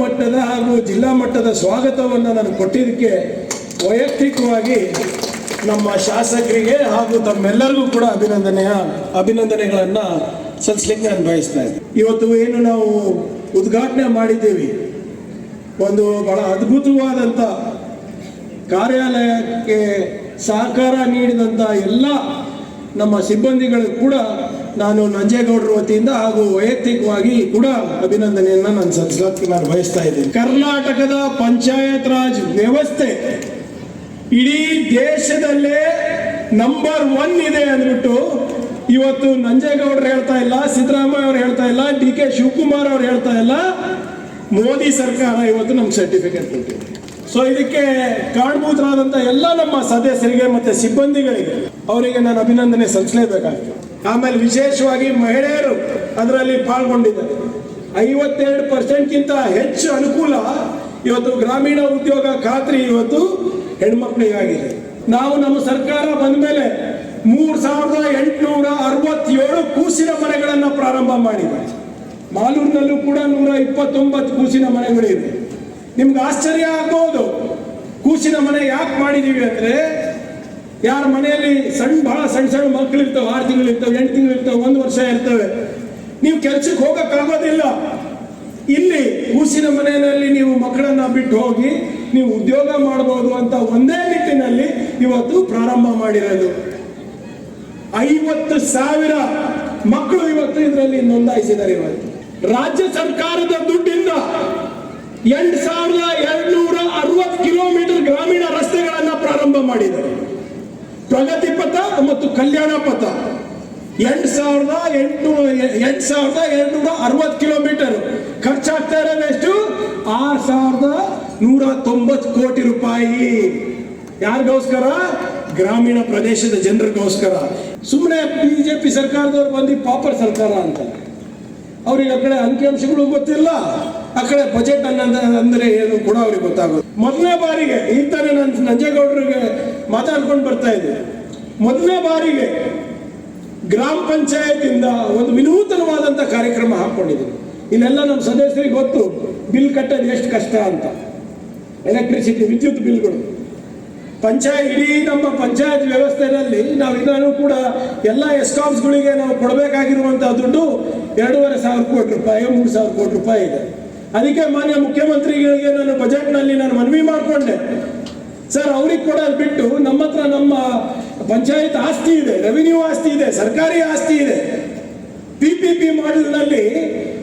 ಮಟ್ಟದ ಹಾಗೂ ಜಿಲ್ಲಾ ಮಟ್ಟದ ಸ್ವಾಗತವನ್ನು ನಾನು ಕೊಟ್ಟಿದ್ದಕ್ಕೆ ವೈಯಕ್ತಿಕವಾಗಿ ನಮ್ಮ ಶಾಸಕರಿಗೆ ಹಾಗೂ ತಮ್ಮೆಲ್ಲರಿಗೂ ಕೂಡ ಅಭಿನಂದನೆಯ ಅಭಿನಂದನೆಗಳನ್ನು ಸಲ್ಲಿಸ್ಲಿಕ್ಕೆ ನಾನು ಬಯಸ್ತಾ ಇದ್ದೀನಿ ಇವತ್ತು ಏನು ನಾವು ಉದ್ಘಾಟನೆ ಮಾಡಿದ್ದೀವಿ. ಒಂದು ಬಹಳ ಅದ್ಭುತವಾದಂಥ ಕಾರ್ಯಾಲಯಕ್ಕೆ ಸಹಕಾರ ನೀಡಿದಂಥ ಎಲ್ಲ ನಮ್ಮ ಸಿಬ್ಬಂದಿಗಳು ಕೂಡ ನಾನು ನಂಜೇಗೌಡರ ವತಿಯಿಂದ ಹಾಗೂ ವೈಯಕ್ತಿಕವಾಗಿ ಕೂಡ ಅಭಿನಂದನೆಯನ್ನು ನಾನು ಸಲ್ಲಿಸಲಿಕ್ಕೆ ನಾನು ಬಯಸ್ತಾ ಇದ್ದೀನಿ. ಕರ್ನಾಟಕದ ಪಂಚಾಯತ್ ರಾಜ್ ವ್ಯವಸ್ಥೆ ಇಡೀ ದೇಶದಲ್ಲೇ ನಂಬರ್ ಒನ್ ಇದೆ ಅಂದ್ಬಿಟ್ಟು ಇವತ್ತು ನಂಜೇಗೌಡರು ಹೇಳ್ತಾ ಇಲ್ಲ, ಸಿದ್ದರಾಮಯ್ಯ ಅವ್ರು ಹೇಳ್ತಾ ಇಲ್ಲ, ಡಿ ಕೆ ಶಿವಕುಮಾರ್ ಅವ್ರು ಹೇಳ್ತಾ ಇಲ್ಲ. ಮೋದಿ ಸರ್ಕಾರ ಇವತ್ತು ನಮ್ಗೆ ಸರ್ಟಿಫಿಕೇಟ್ ಕೊಟ್ಟಿದೆ. ಸೊ ಇದಕ್ಕೆ ಕಾರಣಭೂತರಾದಂಥ ಎಲ್ಲ ನಮ್ಮ ಸದಸ್ಯರಿಗೆ ಮತ್ತೆ ಸಿಬ್ಬಂದಿಗಳಿಗೆ ಅವರಿಗೆ ನಾನು ಅಭಿನಂದನೆ ಸಲ್ಲಿಸಲೇಬೇಕಾಗ್ತದೆ ಆಮೇಲೆ ವಿಶೇಷವಾಗಿ ಮಹಿಳೆಯರು ಅದರಲ್ಲಿ ಪಾಲ್ಗೊಂಡಿದ್ದಾರೆ. ಐವತ್ತೆರಡು ಪರ್ಸೆಂಟ್ಗಿಂತ ಹೆಚ್ಚು ಅನುಕೂಲ ಇವತ್ತು ಗ್ರಾಮೀಣ ಉದ್ಯೋಗ ಖಾತ್ರಿ ಇವತ್ತು ಹೆಣ್ಮಕ್ಳಿಗಾಗಿದೆ. ನಾವು ನಮ್ಮ ಸರ್ಕಾರ ಬಂದ ಮೇಲೆ ಮೂರ್ ಸಾವಿರದ ಎಂಟುನೂರ ಅರವತ್ತೇಳು ಕೂಸಿನ ಮನೆಗಳನ್ನು ಪ್ರಾರಂಭ ಮಾಡಿದೆ. ಮಾಲೂರಿನಲ್ಲೂ ಕೂಡ ನೂರ ಇಪ್ಪತ್ತೊಂಬತ್ತು ಕೂಸಿನ ಮನೆಗಳಿವೆ. ನಿಮ್ಗೆ ಆಶ್ಚರ್ಯ ಆಗ್ಬೋದು. ಕೂಸಿನ ಮನೆ ಯಾಕೆ ಮಾಡಿದ್ದೀವಿ ಅಂದ್ರೆ ಯಾರ ಮನೆಯಲ್ಲಿ ಸಣ್ಣ ಬಹಳ ಸಣ್ಣ ಸಣ್ಣ ಮಕ್ಕಳು ಇರ್ತವೆ ಆರು ತಿಂಗಳು ಇರ್ತವೆ ಎಂಟು ತಿಂಗಳು ಇರ್ತವೆ ಒಂದು ವರ್ಷ ಇರ್ತವೆ. ನೀವು ಕೆಲಸಕ್ಕೆ ಹೋಗಕ್ಕಾಗೋದಿಲ್ಲ ಇಲ್ಲಿ ಕೂಸಿನ ಮನೆಯಲ್ಲಿ ನೀವು ಮಕ್ಕಳನ್ನ ಬಿಟ್ಟು ಹೋಗಿ ನೀವು ಉದ್ಯೋಗ ಮಾಡಬಹುದು ಅಂತ ಒಂದೇ ನಿಟ್ಟಿನಲ್ಲಿ ಇವತ್ತು ಪ್ರಾರಂಭ ಮಾಡಿರೋದು. ಐವತ್ತು ಸಾವಿರ ಮಕ್ಕಳು ಇವತ್ತು ಇದರಲ್ಲಿ ನೋಂದಾಯಿಸಿದ್ದಾರೆ ಇವತ್ತು. ರಾಜ್ಯ ಸರ್ಕಾರದ ದುಡ್ಡಿಂದ ಎಂಟು ಸಾವಿರದ ಎರಡ್ನೂರ ಅರವತ್ತು ಕಿಲೋಮೀಟರ್ ಗ್ರಾಮೀಣ ರಸ್ತೆಗಳನ್ನ ಪ್ರಾರಂಭ ಮಾಡಿದ್ದಾರೆ. ಪ್ರಗತಿ ಪಥ ಮತ್ತು ಕಲ್ಯಾಣ ಪಥ. ಎಂಟು ಸಾವಿರದ ಎಂಟು ಎಂಟು ಸಾವಿರದ ಎರಡ್ನೂರ ಅರವತ್ತು ಕಿಲೋಮೀಟರ್ ಖರ್ಚಾಗ್ತಾ ಇರೋದು ಎಷ್ಟು? ಆರು ಸಾವಿರದ ನೂರ ತೊಂಬತ್ತು ಕೋಟಿ ರೂಪಾಯಿ. ಯಾರಿಗೋಸ್ಕರ? ಗ್ರಾಮೀಣ ಪ್ರದೇಶದ ಜನರಿಗೋಸ್ಕರ. ಸುಮ್ಮನೆ ಬಿಜೆಪಿ ಸರ್ಕಾರದವ್ರು ಬಂದು ಪಾಪರ್ ಸರ್ಕಾರ ಅಂತ. ಅವ್ರಿಗೆ ಆ ಕಡೆ ಅಂಕಿಅಂಶಗಳು ಗೊತ್ತಿಲ್ಲ. ಆ ಕಡೆ ಬಜೆಟ್ ಅನ್ನೋದು ಅಂದ್ರೆ ಏನು ಕೂಡ ಅವ್ರಿಗೆ ಗೊತ್ತಾಗೋದು ಮೊದಲನೇ ಬಾರಿಗೆ ಈ ತಾನೇ ನನ್ನ ನಂಜೇಗೌಡರಿಗೆ ಮಾತಾಡ್ಕೊಂಡು ಬರ್ತಾ ಇದೆ. ಮೊದಲನೇ ಬಾರಿಗೆ ಗ್ರಾಮ ಪಂಚಾಯತಿಂದ ಒಂದು ವಿನೂತನವಾದಂಥ ಕಾರ್ಯಕ್ರಮ ಹಾಕೊಂಡಿದ್ದೀನಿ. ಇಲ್ಲೆಲ್ಲ ನಮ್ಮ ಸದಸ್ಯರಿಗೆ ಗೊತ್ತು, ಬಿಲ್ ಕಟ್ಟೋದು ಎಷ್ಟು ಕಷ್ಟ ಅಂತ. ಎಲೆಕ್ಟ್ರಿಸಿಟಿ, ವಿದ್ಯುತ್ ಬಿಲ್ಗಳು. ಪಂಚಾಯತ್, ಇಡೀ ನಮ್ಮ ಪಂಚಾಯತ್ ವ್ಯವಸ್ಥೆಯಲ್ಲಿ ನಾವು ಇನ್ನೂ ಕೂಡ ಎಲ್ಲ ಎಸ್ಕಾಮ್ಸ್ಗಳಿಗೆ ನಾವು ಕೊಡಬೇಕಾಗಿರುವಂಥ ದುಡ್ಡು ಎರಡೂವರೆ ಸಾವಿರ ಕೋಟಿ ರೂಪಾಯಿ, ಮೂರು ಸಾವಿರ ಕೋಟಿ ರೂಪಾಯಿ ಇದೆ. ಅದಕ್ಕೆ ಮಾನ್ಯ ಮುಖ್ಯಮಂತ್ರಿಗಳಿಗೆ ನಾನು ಬಜೆಟ್ನಲ್ಲಿ ನಾನು ಮನವಿ ಮಾಡಿಕೊಂಡೆ. ಸರ್, ಅವ್ರಿಗೆ ಕೊಡೋದು ಬಿಟ್ಟು ನಮ್ಮ ಹತ್ರ ನಮ್ಮ ಪಂಚಾಯತ್ ಆಸ್ತಿ ಇದೆ ರೆವಿನ್ಯೂ ಆಸ್ತಿ ಇದೆ, ಸರ್ಕಾರಿ ಆಸ್ತಿ ಇದೆ. ಪಿ ಪಿ ಪಿ ಮಾಡೆಲ್ನಲ್ಲಿ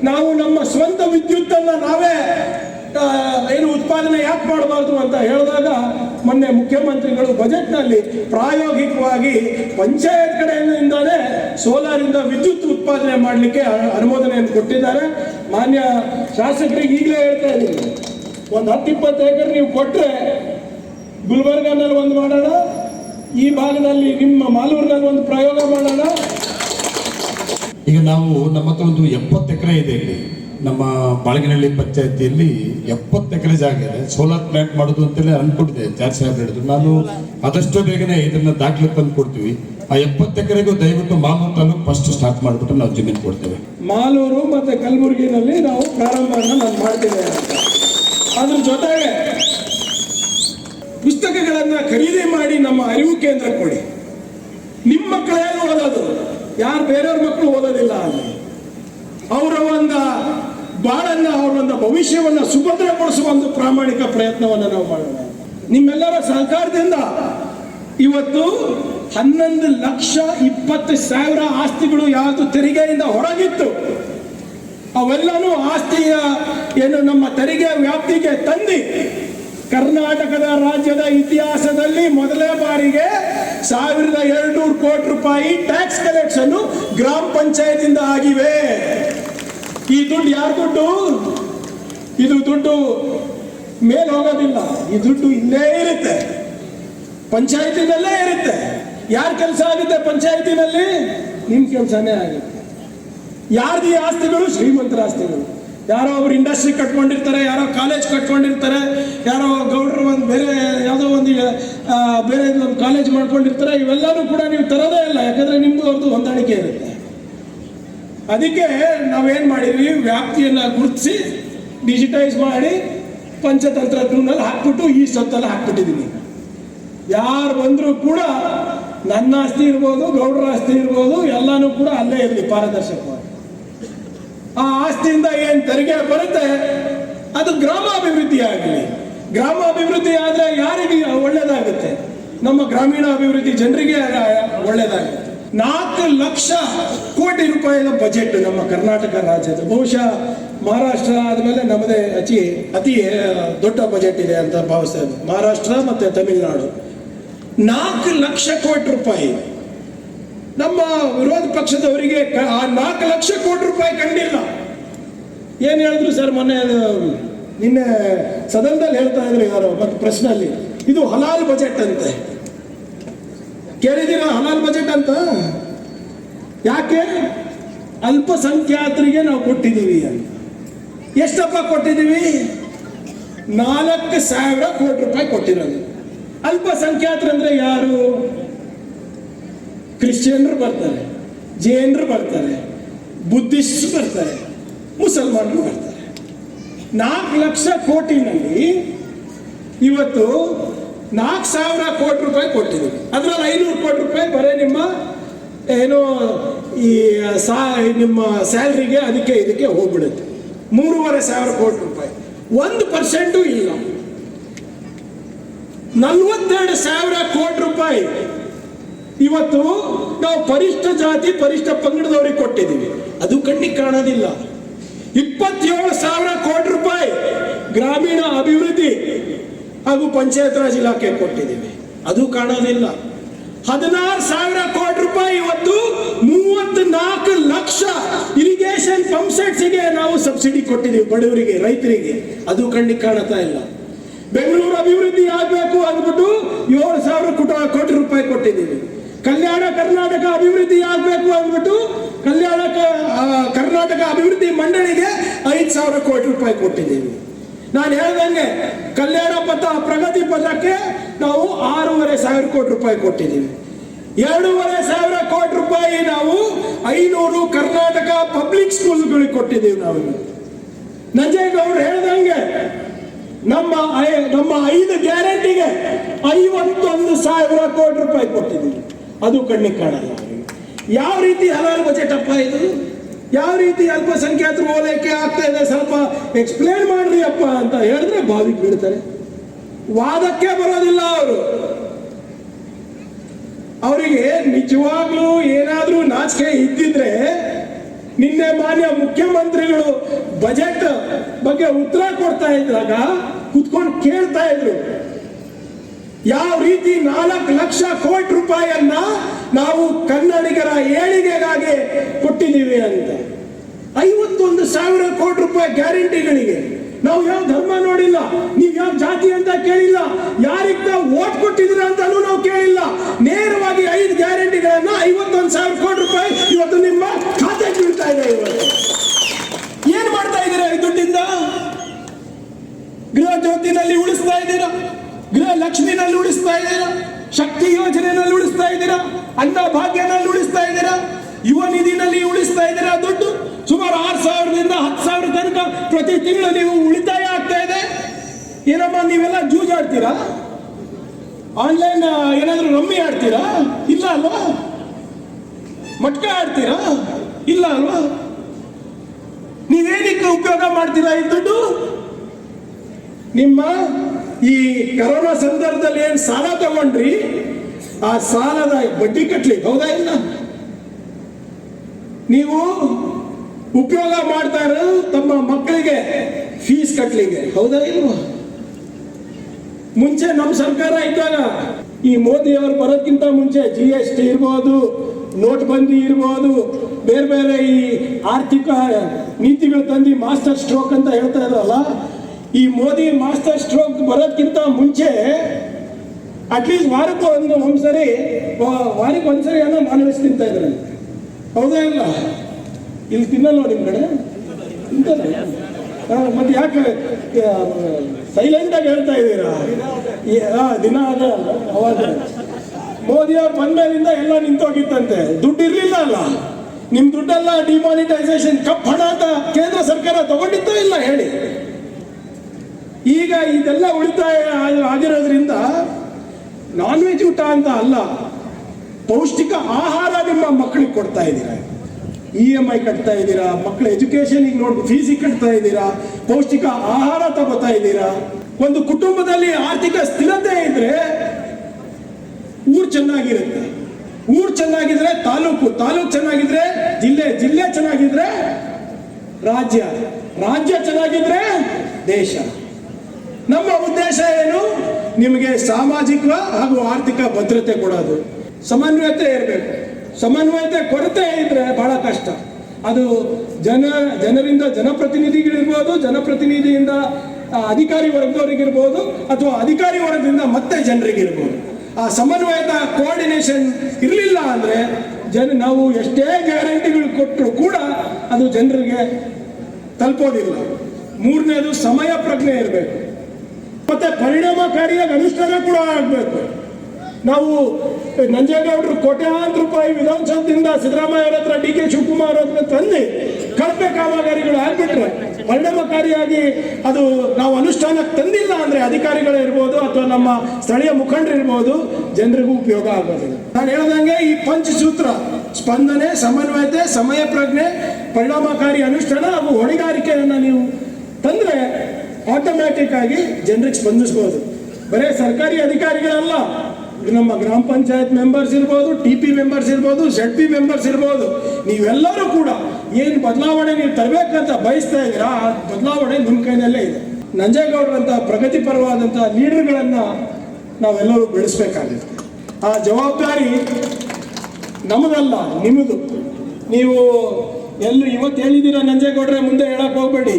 ನಾವು ನಮ್ಮ ಸ್ವಂತ ವಿದ್ಯುತ್ತನ್ನು ನಾವೇ ಏನು ಉತ್ಪಾದನೆ ಯಾಕೆ ಮಾಡಬಾರ್ದು ಅಂತ ಹೇಳಿದಾಗ ಮೊನ್ನೆ ಮುಖ್ಯಮಂತ್ರಿಗಳು ಬಜೆಟ್ನಲ್ಲಿ ಪ್ರಾಯೋಗಿಕವಾಗಿ ಪಂಚಾಯತ್ ಕಡೆಯಿಂದಾನೇ ಸೋಲಾರಿಂದ ವಿದ್ಯುತ್ ಉತ್ಪಾದನೆ ಮಾಡಲಿಕ್ಕೆ ಅನುಮೋದನೆಯನ್ನು ಕೊಟ್ಟಿದ್ದಾರೆ. ಮಾನ್ಯ ಶಾಸಕರಿಗೆ ಈಗಲೇ ಹೇಳ್ತಾ ಇದ್ದೀನಿ. ಒಂದು ಹತ್ತು ಇಪ್ಪತ್ತು ಎಕರೆ ನೀವು ಕೊಟ್ಟರೆ ಗುಲ್ಬರ್ಗಾನಲ್ಲಿ ಒಂದು ಮಾಡೋಣ ಈ ಭಾಗದಲ್ಲಿ ನಿಮ್ಮ ಮಾಲೂರಿನಲ್ಲಿ ಒಂದು ಪ್ರಯೋಗ ಮಾಡೋಣ. ಈಗ ನಾವು ನಮ್ಮ ಹತ್ರ ಒಂದು ಎಪ್ಪತ್ತು ಎಕರೆ ಇದೆ ಇಲ್ಲಿ. ನಮ್ಮ ಬಾಳಗಿನಹಳ್ಳಿ ಪಂಚಾಯತಿಯಲ್ಲಿ ಎಪ್ಪತ್ತು ಎಕರೆ ಜಾಗ ಇದೆ. ಸೋಲಾರ್ ಪ್ಲಾಂಟ್ ಮಾಡೋದು ಅಂತೇಳಿ ಅನ್ಕೊಂಡಿದ್ದೆ ಜಾರ್ ಸಾಹೇಬ್ ಹೇಳಿದ್ರು. ನಾನು ಆದಷ್ಟು ಬೇಗನೆ ಇದನ್ನ ದಾಖಲೆ ತಂದು ಕೊಡ್ತೀವಿ. ಆ ಎಪ್ಪತ್ತು ಎಕರೆಗೂ ದಯವಿಟ್ಟು ಮಾಲೂರ್ ತಾಲೂಕು ಫಸ್ಟ್ ಸ್ಟಾರ್ಟ್ ಮಾಡಿಬಿಟ್ಟು ನಾವು ಜಮೀನು ಕೊಡ್ತೇವೆ. ಮಾಲೂರು ಮತ್ತೆ ಕಲಬುರಗಿನಲ್ಲಿ ನಾವು ಪ್ರಾರಂಭವನ್ನು ನಾನು ಮಾಡ್ತೇವೆ ಅದ್ರ ಜೊತೆಗೆ ಪುಸ್ತಕಗಳನ್ನ ಖರೀದಿ ಮಾಡಿ ನಮ್ಮ ಅರಿವು ಕೇಂದ್ರ ಕೊಡಿ. ನಿಮ್ಮ ಮಕ್ಕಳೇನು ಓದೋದು? ಯಾರು ಬೇರೆಯವ್ರ ಮಕ್ಕಳು ಓದೋದಿಲ್ಲ ಅಲ್ಲಿ. ಅವರ ಒಂದು ಬಾಳನ್ನ, ಅವರ ಒಂದು ಭವಿಷ್ಯವನ್ನ ಸುಭದ್ರಗೊಳಿಸುವ ಒಂದು ಪ್ರಾಮಾಣಿಕ ಪ್ರಯತ್ನವನ್ನು ನಾವು ಮಾಡೋಣ. ನಿಮ್ಮೆಲ್ಲರ ಸಹಕಾರದಿಂದ ಇವತ್ತು ಹನ್ನೊಂದು ಲಕ್ಷ ಇಪ್ಪತ್ತು ಸಾವಿರ ಆಸ್ತಿಗಳು ಯಾವುದು ತೆರಿಗೆಯಿಂದ ಹೊರಗಿತ್ತು. ಅವೆಲ್ಲನೂ ಆಸ್ತಿಯ, ಏನು ನಮ್ಮ ತೆರಿಗೆ ವ್ಯಾಪ್ತಿಗೆ ತಂದು ಕರ್ನಾಟಕದ ರಾಜ್ಯದ ಇತಿಹಾಸದಲ್ಲಿ ಮೊದಲೇ ಬಾರಿಗೆ ಸಾವಿರದ ಎರಡ್ನೂರು ಕೋಟಿ ರೂಪಾಯಿ ಟ್ಯಾಕ್ಸ್ ಕಲೆಕ್ಷನ್ ಗ್ರಾಮ ಪಂಚಾಯತಿಂದ ಆಗಿವೆ. ಈ ದುಡ್ಡು ಯಾರ ದುಡ್ಡು ಇದು ದುಡ್ಡು ಮೇಲೆ ಹೋಗೋದಿಲ್ಲ. ಈ ದುಡ್ಡು ಇಲ್ಲೇ ಇರುತ್ತೆ. ಪಂಚಾಯತಿನಲ್ಲೇ ಇರುತ್ತೆ. ಯಾರ ಕೆಲಸ ಆಗುತ್ತೆ ಪಂಚಾಯತಿನಲ್ಲಿ? ನಿಮ್ಮ ಕೆಲಸನೇ ಆಗುತ್ತೆ. ಯಾರ್ದು ಈ ಆಸ್ತಿಗಳು? ಶ್ರೀಮಂತರ ಆಸ್ತಿಗಳು. ಯಾರೋ ಒಬ್ರು ಇಂಡಸ್ಟ್ರಿ ಕಟ್ಕೊಂಡಿರ್ತಾರೆ, ಯಾರೋ ಕಾಲೇಜ್ ಕಟ್ಕೊಂಡಿರ್ತಾರೆ, ಯಾರೋ ಗೌಡ್ರು ಒಂದು ಬೇರೆ ಯಾವುದೋ ಒಂದು ಬೇರೆ ಒಂದು ಕಾಲೇಜ್ ಮಾಡ್ಕೊಂಡಿರ್ತಾರೆ, ಇವೆಲ್ಲನೂ ಕೂಡ ನೀವು ತರೋದೇ ಇಲ್ಲ, ಯಾಕಂದ್ರೆ ನಿಮ್ಮದು ಅವ್ರದ್ದು ಹೊಂದಾಣಿಕೆ ಇರುತ್ತೆ. ಅದಕ್ಕೆ ನಾವೇನು ಮಾಡಿದ್ವಿ, ವ್ಯಾಪ್ತಿಯನ್ನು ಗುರುತಿಸಿ ಡಿಜಿಟೈಸ್ ಮಾಡಿ ಪಂಚತಂತ್ರಜ್ಞನಲ್ಲಿ ಹಾಕ್ಬಿಟ್ಟು ಈ ಸ್ವತ್ತಲ್ಲಿ ಹಾಕ್ಬಿಟ್ಟಿದ್ದೀನಿ ಯಾರು ಬಂದರೂ ಕೂಡ ನನ್ನ ಆಸ್ತಿ ಇರ್ಬೋದು, ಗೌಡರ ಆಸ್ತಿ ಇರ್ಬೋದು, ಎಲ್ಲನೂ ಕೂಡ ಅಲ್ಲೇ ಇರಲಿ ಪಾರದರ್ಶಕವಾಗಿ. ಆ ಆಸ್ತಿಯಿಂದ ಏನು ತೆರಿಗೆ ಬರುತ್ತೆ? ಅದು ಗ್ರಾಮಾಭಿವೃದ್ಧಿ ಆಗಲಿ. ಗ್ರಾಮಾಭಿವೃದ್ಧಿ ಆದರೆ ಯಾರಿಗೆ ಒಳ್ಳೇದಾಗುತ್ತೆ? ನಮ್ಮ ಗ್ರಾಮೀಣ ಅಭಿವೃದ್ಧಿ ಜನರಿಗೆ ಒಳ್ಳೇದಾಗುತ್ತೆ. ನಾಲ್ಕು ಲಕ್ಷ ಕೋಟಿ ರೂಪಾಯಿಯ ಬಜೆಟ್ ನಮ್ಮ ಕರ್ನಾಟಕ ರಾಜ್ಯದ. ಬಹುಶಃ ಮಹಾರಾಷ್ಟ್ರ ಆದಮೇಲೆ ನಮ್ಮದೇ ಅತಿ ಅತಿ ದೊಡ್ಡ ಬಜೆಟ್ ಇದೆ ಅಂತ ಭಾವಿಸ್ತೇವೆ ಮಹಾರಾಷ್ಟ್ರ ಮತ್ತು ತಮಿಳುನಾಡು. ನಾಲ್ಕು ಲಕ್ಷ ಕೋಟಿ ರೂಪಾಯಿ. ನಮ್ಮ ವಿರೋಧ ಪಕ್ಷದವರಿಗೆ ಆ ನಾಲ್ಕು ಲಕ್ಷ ಕೋಟಿ ರೂಪಾಯಿ ಕಂಡಿಲ್ಲ. ಏನ್ ಹೇಳಿದ್ರು ಸರ್ ಮೊನ್ನೆ ನಿನ್ನೆ ಸದನದಲ್ಲಿ ಹೇಳ್ತಾ ಇದ್ರು ಯಾರು ಮತ್ತೆ ಪ್ರಶ್ನಲ್ಲಿ ಇದು ಹಲಾಲ್ ಬಜೆಟ್ ಅಂತೆ. ಕೇಳಿದ್ದೀರಾ ಹಲಾಲ್ ಬಜೆಟ್ ಅಂತ? ಯಾಕೆ? ಅಲ್ಪಸಂಖ್ಯಾತರಿಗೆ ನಾವು ಕೊಟ್ಟಿದ್ದೀವಿ ಅಂತ. ಎಷ್ಟಪ್ಪ ಕೊಟ್ಟಿದ್ದೀವಿ? ನಾಲ್ಕು ಸಾವಿರ ಕೋಟಿ ರೂಪಾಯಿ ಕೊಟ್ಟಿರೋದು. ಅಲ್ಪಸಂಖ್ಯಾತರಂದ್ರೆ ಯಾರು? ಕ್ರಿಶ್ಚಿಯನ್ರು ಬರ್ತಾರೆ, ಜೈನರು ಬರ್ತಾರೆ ಬುದ್ಧಿಸ್ಟ್ ಬರ್ತಾರೆ, ಮುಸಲ್ಮಾನರು ಬರ್ತಾರೆ. ನಾಲ್ಕು ಲಕ್ಷ ಕೋಟಿನಲ್ಲಿ ಇವತ್ತು ನಾಲ್ಕು ಸಾವಿರ ಕೋಟಿ ರೂಪಾಯಿ ಕೊಟ್ಟಿದ್ದೀವಿ ಅದರಲ್ಲಿ ಐನೂರು ಕೋಟಿ ರೂಪಾಯಿ ಬರೀ ನಿಮ್ಮ ಏನೋ ಈ ಸಾ, ನಿಮ್ಮ ಸ್ಯಾಲ್ರಿಗೆ ಅದಕ್ಕೆ ಇದಕ್ಕೆ ಹೋಗ್ಬಿಡುತ್ತೆ. ಮೂರುವರೆ ಸಾವಿರ ಕೋಟಿ ರೂಪಾಯಿ. ಒಂದು ಪರ್ಸೆಂಟು ಇಲ್ಲ. ನಲ್ವತ್ತೆರಡು ಸಾವಿರ ಕೋಟಿ ರೂಪಾಯಿ ಇವತ್ತು ನಾವು ಪರಿಷ್ಠ ಜಾತಿ, ಪರಿಷ್ಠ ಪಂಗಡದವರಿಗೆ ಕೊಟ್ಟಿದ್ದೀವಿ. ಅದು ಕಣ್ಣಿಗೆ ಕಾಣೋದಿಲ್ಲ. ಇಪ್ಪತ್ತೇಳು ಸಾವಿರ ಕೋಟಿ ರೂಪಾಯಿ ಗ್ರಾಮೀಣ ಅಭಿವೃದ್ಧಿ ಹಾಗೂ ಪಂಚಾಯತ್ ರಾಜ್ ಇಲಾಖೆ ಕೊಟ್ಟಿದ್ದೀವಿ. ಅದು ಕಾಣೋದಿಲ್ಲ. ಹದಿನಾರು ಸಾವಿರ ಕೋಟಿ ರೂಪಾಯಿ ಇವತ್ತು ಮೂವತ್ನಾಲ್ಕು ಲಕ್ಷ ಇರಿಗೇಷನ್ ಪಂಪ್ ಸೆಟ್ಸ್ಗೆ ನಾವು ಸಬ್ಸಿಡಿ ಕೊಟ್ಟಿದ್ದೀವಿ ಬಡವರಿಗೆ, ರೈತರಿಗೆ. ಅದು ಕಣ್ಣಿಗೆ ಕಾಣತಾ ಇಲ್ಲ. ಬೆಂಗಳೂರು ಅಭಿವೃದ್ಧಿ ಆಗಬೇಕು ಅಂದ್ಬಿಟ್ಟು ಏಳು ಸಾವಿರ ಕುಟ- ರೂಪಾಯಿ ಕೊಟ್ಟಿದ್ದೀವಿ. ಕರ್ನಾಟಕ ಅಭಿವೃದ್ಧಿ ಆಗಬೇಕು ಅಂದ್ಬಿಟ್ಟು ಕಲ್ಯಾಣ ಕರ್ನಾಟಕ ಅಭಿವೃದ್ಧಿ ಮಂಡಳಿಗೆ ಐದು ಸಾವಿರ ಕೋಟಿ ರೂಪಾಯಿ ಕೊಟ್ಟಿದ್ದೀವಿ. ನಾನು ಹೇಳ್ದಂಗೆ ಕಲ್ಯಾಣ ಪಥ ಪ್ರಗತಿ ಪಥಕ್ಕೆ ನಾವು ಆರೂವರೆ ಸಾವಿರ ಕೋಟಿ ರೂಪಾಯಿ ಕೊಟ್ಟಿದ್ದೀವಿ. ಎರಡೂವರೆ ಸಾವಿರ ಕೋಟಿ ರೂಪಾಯಿ ನಾವು ಐನೂರು ಕರ್ನಾಟಕ ಪಬ್ಲಿಕ್ ಸ್ಕೂಲ್ಗಳಿಗೆ ಕೊಟ್ಟಿದ್ದೀವಿ ನಾವು ನಂಜೇಗೌಡರು ಹೇಳ್ದಂಗೆ ನಮ್ಮ ನಮ್ಮ ಐದು ಗ್ಯಾರಂಟಿಗೆ ಐವತ್ತೊಂದು ಸಾವಿರ ಕೋಟಿ ರೂಪಾಯಿ ಕೊಟ್ಟಿದ್ದೀವಿ. ಅದು ಕಣ್ಣಿಗೆ ಕಾಣಲ್ಲ. ಯಾವ ರೀತಿ ಹಲವಾರು ಬಜೆಟ್ ಅಪ್ಪ ಇದು? ಯಾವ ರೀತಿ ಅಲ್ಪಸಂಖ್ಯಾತರು ಓಲೈಕೆ ಆಗ್ತಾ ಇದೆ? ಸ್ವಲ್ಪ ಎಕ್ಸ್ಪ್ಲೇನ್ ಮಾಡ್ರಿ ಅಪ್ಪ ಅಂತ ಹೇಳಿದ್ರೆ ಬಾವಿಗೆ ಬೀಳ್ತಾರೆ. ವಾದಕ್ಕೆ ಬರೋದಿಲ್ಲ ಅವರು. ಅವರಿಗೆ ನಿಜವಾಗ್ಲೂ ಏನಾದ್ರೂ ನಾಚಿಕೆ ಇದ್ದಿದ್ರೆ ನಿನ್ನೆ ಮಾನ್ಯ ಮುಖ್ಯಮಂತ್ರಿಗಳು ಬಜೆಟ್ ಬಗ್ಗೆ ಉತ್ತರ ಕೊಡ್ತಾ ಇದ್ದಾಗ ಕುತ್ಕೊಂಡು ಕೇಳ್ತಾ ಇದ್ರು. ಯಾವ ರೀತಿ ನಾಲ್ಕು ಲಕ್ಷ ಕೋಟಿ ರೂಪಾಯಿಯನ್ನ ನಾವು ಕನ್ನಡಿಗರ ಏಳಿಗೆಗಾಗಿ ಕೊಟ್ಟಿದ್ದೀವಿ ಅಂತ. ಐವತ್ತೊಂದು ಸಾವಿರ ಕೋಟಿ ರೂಪಾಯಿ ಗ್ಯಾರಂಟಿಗಳಿಗೆ. ನಾವು ಯಾವ ಧರ್ಮ ನೋಡಿಲ್ಲ, ನೀವು ಯಾವ ಜಾತಿ ಅಂತ ಕೇಳಿಲ್ಲ ಯಾರಿಗ ಓಟ್ ಕೊಟ್ಟಿದ್ರ ಅಂತಾನು ನಾವು ಕೇಳಿಲ್ಲ. ನೇರವಾಗಿ ಐದು ಗ್ಯಾರಂಟಿಗಳನ್ನ ಐವತ್ತೊಂದು ಸಾವಿರ ಕೋಟಿ ರೂಪಾಯಿ ಇವತ್ತು ನಿಮ್ಮ ಖಾತೆ ಬೀಳ್ತಾ ಇದೆ ಇವತ್ತು. ಏನ್ ಮಾಡ್ತಾ ಇದ್ದೀರಾ ಈ ದುಡ್ಡಿಂದ? ಗೃಹ ಜ್ಯೋತಿನಲ್ಲಿ ಉಳಿಸ್ತಾ ಇದ್ದೀರಾ? ಲಕ್ಷ್ಮಿನಲ್ಲಿ ಉಳಿಸ್ತಾ ಇದ್ದೀರಾ? ಶಕ್ತಿ ಯೋಜನೆಯಲ್ಲಿ ಉಳಿಸ್ತಾ ಇದ್ದೀರಾ? ಅನ್ನ ಭಾಗ್ಯನಲ್ಲಿ ಉಳಿಸ್ತಾ ಇದ್ದೀರಾ? ಯುವ ನಿಧಿನಲ್ಲಿ ಉಳಿಸ್ತಾ ಇದ್ದೀರಾ ದುಡ್ಡು? ಸುಮಾರು ಆರು ಸಾವಿರದಿಂದ ಹತ್ತು ಸಾವಿರ ತನಕ ಪ್ರತಿ ತಿಂಗಳು ನೀವು ಉಳಿತಾಯ ಆಗ್ತಾ ಇದೆ. ಏನಮ್ಮ, ನೀವೆಲ್ಲ ಜೂಜಾಡ್ತೀರಾ ಆನ್ಲೈನ್ ಏನಾದರೂ ರಮ್ಮಿ ಆಡ್ತೀರಾ? ಇಲ್ಲ ಅಲ್ವಾ? ಮಟ್ಕ ಆಡ್ತೀರಾ? ಇಲ್ಲ ಅಲ್ವಾ? ನೀವೇನಕ್ಕೆ ಉಪಯೋಗ ಮಾಡ್ತೀರಾ ಈ ದುಡ್ಡು? ನಿಮ್ಮ ಈ ಕರೋನಾ ಸಂದರ್ಭದಲ್ಲಿ ಏನ್ ಸಾಲ ತಗೊಂಡ್ರಿ? ಆ ಸಾಲದ ಬಡ್ಡಿ ಕಟ್ಲಿ ಹೌದಾ ಇಲ್ಲ? ನೀವು ಉಪಯೋಗ ಮಾಡ್ತಾ ತಮ್ಮ ಮಕ್ಕಳಿಗೆ ಫೀಸ್ ಕಟ್ಲಿಗೆ ಹೌದಾ ಇಲ್ವಾ? ಮುಂಚೆ ನಮ್ಮ ಸರ್ಕಾರ ಇದ್ದಾಗ ಈ ಮೋದಿ ಅವರು ಬರೋದಕ್ಕಿಂತ ಮುಂಚೆ ಜಿ ಎಸ್ ಟಿ ಇರ್ಬೋದು ನೋಟ್ಬಂದಿ ಇರ್ಬೋದು, ಬೇರೆ ಬೇರೆ ಈ ಆರ್ಥಿಕ ನೀತಿಗಳು ತಂದು ಮಾಸ್ಟರ್ ಸ್ಟ್ರೋಕ್ ಅಂತ ಹೇಳ್ತಾ ಇದ್ರಲ್ಲ ಈ ಮೋದಿ ಮಾಸ್ಟರ್ ಸ್ಟ್ರೋಕ್ ಬರೋದಕ್ಕಿಂತ ಮುಂಚೆ ಅಟ್ಲೀಸ್ಟ್ ವಾರಕ್ಕೆ ಒಂದು ಒಂದ್ಸರಿ ವಾರಕ್ಕೆ ಒಂದ್ಸರಿ ಏನೋ ನಾನ್ ತಿಂತಾ ಇದ್ರೆ ಹೌದಾ ಇಲ್ಲ? ಇಲ್ಲಿ ತಿನ್ನಲ್ಲ ನಿಮ್ಮ ಕಡೆ ಮತ್ತೆ ಯಾಕೆ ಸೈಲೆಂಟ್ ಆಗಿ ಹೇಳ್ತಾ ಇದ್ದೀರಾ? ದಿನ ಅದ ಅವಾಗ. ಮೋದಿ ಅವ್ರು ಬಂದ್ಮೇಲಿಂದ ಎಲ್ಲ ನಿಂತೋಗಿತ್ತಂತೆ. ದುಡ್ಡು ಇರಲಿಲ್ಲ ಅಲ್ಲ. ನಿಮ್ ದುಡ್ಡೆಲ್ಲ ಡಿಮಾನಿಟೈಸೇಷನ್ ಕಪ್ ಹಣ ಅಂತ ಕೇಂದ್ರ ಸರ್ಕಾರ ತಗೊಂಡಿತ್ತೋ ಇಲ್ಲ ಹೇಳಿ? ಈಗ ಇದೆಲ್ಲ ಉಳಿತಾಯ ಆಗಿರೋದ್ರಿಂದ ನಾನ್ ವೆಜ್ ಊಟ ಅಂತ ಅಲ್ಲ, ಪೌಷ್ಟಿಕ ಆಹಾರ ನಿಮ್ಮ ಮಕ್ಕಳಿಗೆ ಕೊಡ್ತಾ ಇದ್ದೀರಾ? ಇ ಎಂ ಐ ಕಟ್ತಾ ಇದ್ದೀರಾ? ಮಕ್ಕಳ ಎಜುಕೇಶನಿಗೆ ನೋಡಿ ಫೀಸಿಗೆ ಕಟ್ತಾ ಇದ್ದೀರಾ? ಪೌಷ್ಟಿಕ ಆಹಾರ ತಗೋತಾ ಇದ್ದೀರಾ? ಒಂದು ಕುಟುಂಬದಲ್ಲಿ ಆರ್ಥಿಕ ಸ್ಥಿರತೆ ಇದ್ರೆ ಊರು ಚೆನ್ನಾಗಿರುತ್ತೆ. ಊರು ಚೆನ್ನಾಗಿದ್ರೆ ತಾಲೂಕು ತಾಲೂಕು ಚೆನ್ನಾಗಿದ್ರೆ ಜಿಲ್ಲೆ ಜಿಲ್ಲೆ ಚೆನ್ನಾಗಿದ್ರೆ ರಾಜ್ಯ ರಾಜ್ಯ ಚೆನ್ನಾಗಿದ್ರೆ ದೇಶ. ನಮ್ಮ ಉದ್ದೇಶ ಏನು? ನಿಮಗೆ ಸಾಮಾಜಿಕ ಹಾಗೂ ಆರ್ಥಿಕ ಭದ್ರತೆ ಕೊಡೋದು. ಸಮನ್ವಯತೆ ಇರಬೇಕು. ಸಮನ್ವಯತೆ ಕೊರತೆ ಇದ್ರೆ ಬಹಳ ಕಷ್ಟ. ಅದು ಜನ, ಜನರಿಂದ ಜನಪ್ರತಿನಿಧಿಗಳಿರ್ಬೋದು, ಜನಪ್ರತಿನಿಧಿಯಿಂದ ಅಧಿಕಾರಿ ವರ್ಗದವರಿಗಿರ್ಬೋದು ಅಥವಾ ಅಧಿಕಾರಿ ವರ್ಗದಿಂದ ಮತ್ತೆ ಜನರಿಗಿರ್ಬೋದು. ಆ ಸಮನ್ವಯದ ಕೋಆರ್ಡಿನೇಷನ್ ಇರಲಿಲ್ಲ ಅಂದರೆ ಜನ, ನಾವು ಎಷ್ಟೇ ಗ್ಯಾರಂಟಿಗಳು ಕೊಟ್ಟರು ಕೂಡ ಅದು ಜನರಿಗೆ ತಲುಪೋದಿಲ್ಲ. ಮೂರನೇದು ಸಮಯ ಪ್ರಜ್ಞೆ ಇರಬೇಕು. ಮತ್ತೆ ಪರಿಣಾಮಕಾರಿಯಾಗಿ ಅನುಷ್ಠಾನ ಕೂಡ ಆಗಬೇಕು. ನಾವು ನಂಜೇಗೌಡರು ಕೋಟ್ಯಾಂತರ ರೂಪಾಯಿ ವಿಧಾನಸೌಧದಿಂದ ಸಿದ್ದರಾಮಯ್ಯ ಅವರ ಹತ್ರ ಡಿ ಕೆ ಶಿವಕುಮಾರ್ ಅವ್ರನ್ನ ತಂದು ಕಳಪೆ ಕಾಮಗಾರಿಗಳು ಆಗ್ಬಿಟ್ರೆ ಪರಿಣಾಮಕಾರಿಯಾಗಿ ಅದು ನಾವು ಅನುಷ್ಠಾನಕ್ಕೆ ತಂದಿಲ್ಲ ಅಂದ್ರೆ ಅಧಿಕಾರಿಗಳೇ ಇರ್ಬೋದು ಅಥವಾ ನಮ್ಮ ಸ್ಥಳೀಯ ಮುಖಂಡರು ಇರ್ಬೋದು, ಜನರಿಗೂ ಉಪಯೋಗ ಆಗೋದಿಲ್ಲ. ನಾನು ಹೇಳ್ದಂಗೆ ಈ ಪಂಚಸೂತ್ರ, ಸ್ಪಂದನೆ, ಸಮನ್ವಯತೆ ಸಮಯ ಪ್ರಜ್ಞೆ ಪರಿಣಾಮಕಾರಿ ಅನುಷ್ಠಾನ ಹಾಗೂ ಹೊಣೆಗಾರಿಕೆಯನ್ನು ನೀವು ತಂದ್ರೆ ಆಟೋಮ್ಯಾಟಿಕ್ ಆಗಿ ಜನರಿಗೆ ಸ್ಪಂದಿಸ್ಬೋದು ಬರೀ ಸರ್ಕಾರಿ ಅಧಿಕಾರಿಗಳಲ್ಲ. ನಮ್ಮ ಗ್ರಾಮ ಪಂಚಾಯತ್ ಮೆಂಬರ್ಸ್ ಇರ್ಬೋದು ಟಿ ಪಿ ಮೆಂಬರ್ಸ್ ಇರ್ಬೋದು ಝಡ್ ಪಿ ಮೆಂಬರ್ಸ್ ಇರ್ಬೋದು. ನೀವೆಲ್ಲರೂ ಕೂಡ ಏನು ಬದಲಾವಣೆ ನೀವು ತರಬೇಕಂತ ಬಯಸ್ತಾ ಇದ್ದೀರಾ, ಆ ಬದಲಾವಣೆ ನಿಮ್ಮ ಕೈನಲ್ಲೇ ಇದೆ. ನಂಜೇಗೌಡರಂಥ ಪ್ರಗತಿಪರವಾದಂಥ ಲೀಡರ್ಗಳನ್ನು ನಾವೆಲ್ಲರೂ ಬೆಳೆಸಬೇಕಾಗಿದೆ. ಆ ಜವಾಬ್ದಾರಿ ನಮಗಲ್ಲ ನಿಮ್ಮದು ನೀವು ಎಲ್ಲರೂ ಇವತ್ತು ಹೇಳಿದ್ದೀರಾ ನಂಜೇಗೌಡ್ರೆ ಮುಂದೆ ಹೇಳಕ್ಕೆ ಹೋಗ್ಬೇಡಿ.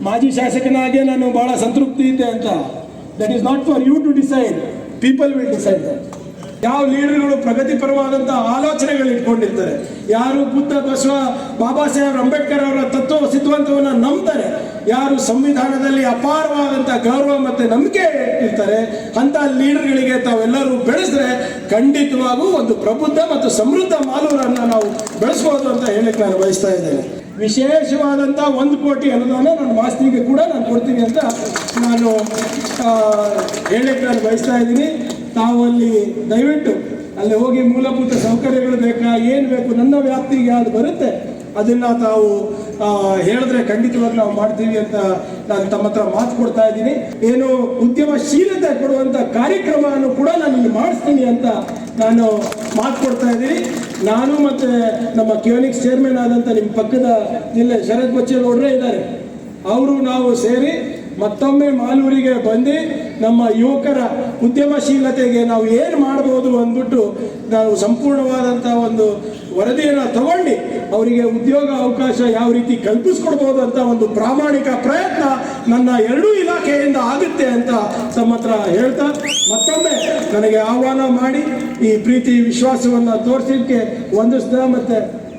ಮಾಜಿ ಶಾಸಕನಾಗೆ ನಾನು ಬಹಳ ಸಂತೃಪ್ತಿ ಇದ್ದೆ ಅಂತ. That is not for you to decide people will decide ಯಾವ ಲೀಡರ್ಗಳು ಪ್ರಗತಿಪರವಾದಂಥ ಆಲೋಚನೆಗಳು ಇಟ್ಕೊಂಡಿರ್ತಾರೆ. ಯಾರು ಬುದ್ಧ ಬಸವ ಬಾಬಾ ಸಾಹೇಬ್ ಅಂಬೇಡ್ಕರ್ ಅವರ ತತ್ವ ಸಿದ್ಧಾಂತವನ್ನು ನಂಬ್ತಾರೆ. ಯಾರು ಸಂವಿಧಾನದಲ್ಲಿ ಅಪಾರವಾದಂಥ ಗೌರವ ಮತ್ತು ನಂಬಿಕೆ ಇರ್ತಾರೆ ಅಂಥ ಲೀಡರ್ಗಳಿಗೆ ತಾವೆಲ್ಲರೂ ಬೆಳೆಸಿದ್ರೆ ಖಂಡಿತವಾಗೂ ಒಂದು ಪ್ರಬುದ್ಧ ಮತ್ತು ಸಮೃದ್ಧ ಮಾಲೂರನ್ನು ನಾವು ಬೆಳೆಸ್ಬೋದು ಅಂತ ಹೇಳಕ್ಕೆ ನಾನು ಬಯಸ್ತಾ ಇದ್ದೇನೆ. ವಿಶೇಷವಾದಂಥ ಒಂದು ಕೋಟಿ ಅನುದಾನ ನನ್ನ ಮಾಸ್ತಿಗೆ ಕೂಡ ನಾನು ಕೊಡ್ತೀನಿ ಅಂತ ನಾನು ಹೇಳಕ್ಕೆ ನಾನು ಬಯಸ್ತಾ ಇದ್ದೀನಿ. ತಾವು ಅಲ್ಲಿ ದಯವಿಟ್ಟು ಅಲ್ಲಿ ಹೋಗಿ ಮೂಲಭೂತ ಸೌಕರ್ಯಗಳು ಬೇಕಾ, ಏನು ಬೇಕು, ನನ್ನ ವ್ಯಾಪ್ತಿಗೆ ಯಾವ್ದು ಬರುತ್ತೆ ಅದನ್ನ ತಾವು ಹೇಳಿದ್ರೆ ಖಂಡಿತವಾಗಿ ನಾವು ಮಾಡ್ತೀವಿ ಅಂತ ನಾನು ತಮ್ಮ ಹತ್ರ ಮಾತು ಕೊಡ್ತಾ ಇದ್ದೀನಿ. ಏನು ಉದ್ಯಮಶೀಲತೆ ಕೊಡುವಂಥ ಕಾರ್ಯಕ್ರಮವನ್ನು ಕೂಡ ನಾನು ಇಲ್ಲಿ ಮಾಡಿಸ್ತೀನಿ ಅಂತ ನಾನು ಮಾತು ಕೊಡ್ತಾ ಇದ್ದೀನಿ. ನಾನು ಮತ್ತೆ ನಮ್ಮ ಕ್ಯೂನಿಕ್ಸ್ ಚೇರ್ಮನ್ ಆದಂಥ ನಿಮ್ಮ ಪಕ್ಕದ ಜಿಲ್ಲೆ ಶರತ್ ಬಚ್ಚೇಗೌಡರೇ ಇದ್ದಾರೆ. ಅವರು ನಾವು ಸೇರಿ ಮತ್ತೊಮ್ಮೆ ಮಾಲೂರಿಗೆ ಬಂದು ನಮ್ಮ ಯುವಕರ ಉದ್ಯಮಶೀಲತೆಗೆ ನಾವು ಏನು ಮಾಡ್ಬೋದು ಅಂದ್ಬಿಟ್ಟು ನಾವು ಸಂಪೂರ್ಣವಾದಂಥ ಒಂದು ವರದಿಯನ್ನು ತಗೊಂಡು ಅವರಿಗೆ ಉದ್ಯೋಗ ಅವಕಾಶ ಯಾವ ರೀತಿ ಕಲ್ಪಿಸ್ಕೊಡ್ಬೋದು ಅಂತ ಒಂದು ಪ್ರಾಮಾಣಿಕ ಪ್ರಯತ್ನ ನನ್ನ ಎರಡೂ ಇಲಾಖೆಯಿಂದ ಆಗುತ್ತೆ ಅಂತ ತಮ್ಮ ಹತ್ರ ಹೇಳ್ತಾ ಮತ್ತೊಮ್ಮೆ ನನಗೆ ಆಹ್ವಾನ ಮಾಡಿ ಈ ಪ್ರೀತಿ ವಿಶ್ವಾಸವನ್ನು ತೋರಿಸಲಿಕ್ಕೆ ವಂದಿಸ್ತಾ ಮತ್ತೆ